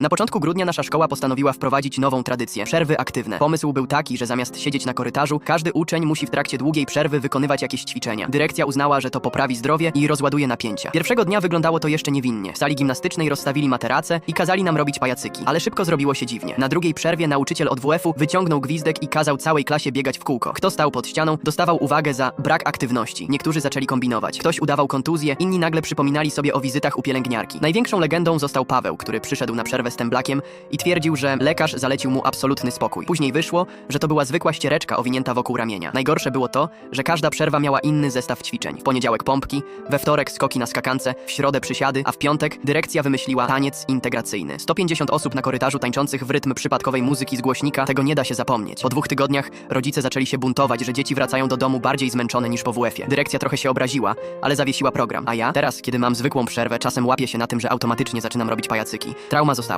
Na początku grudnia nasza szkoła postanowiła wprowadzić nową tradycję przerwy aktywne. Pomysł był taki, że zamiast siedzieć na korytarzu, każdy uczeń musi w trakcie długiej przerwy wykonywać jakieś ćwiczenia. Dyrekcja uznała, że to poprawi zdrowie i rozładuje napięcia. Pierwszego dnia wyglądało to jeszcze niewinnie. W sali gimnastycznej rozstawili materace i kazali nam robić pajacyki, ale szybko zrobiło się dziwnie. Na drugiej przerwie nauczyciel od WF-u wyciągnął gwizdek i kazał całej klasie biegać w kółko. Kto stał pod ścianą, dostawał uwagę za brak aktywności. Niektórzy zaczęli kombinować. Ktoś udawał kontuzję, inni nagle przypominali sobie o wizytach u pielęgniarki. Największą legendą został Paweł, który przyszedł na przerwę z temblakiem i twierdził, że lekarz zalecił mu absolutny spokój. Później wyszło, że to była zwykła ściereczka owinięta wokół ramienia. Najgorsze było to, że każda przerwa miała inny zestaw ćwiczeń. W poniedziałek pompki, we wtorek skoki na skakance, w środę przysiady, a w piątek dyrekcja wymyśliła taniec integracyjny. 150 osób na korytarzu tańczących w rytm przypadkowej muzyki z głośnika, tego nie da się zapomnieć. Po dwóch tygodniach rodzice zaczęli się buntować, że dzieci wracają do domu bardziej zmęczone niż po WF-ie. Dyrekcja trochę się obraziła, ale zawiesiła program. A ja, teraz, kiedy mam zwykłą przerwę, czasem łapię się na tym, że automatycznie zaczynam robić pajacyki. Trauma została.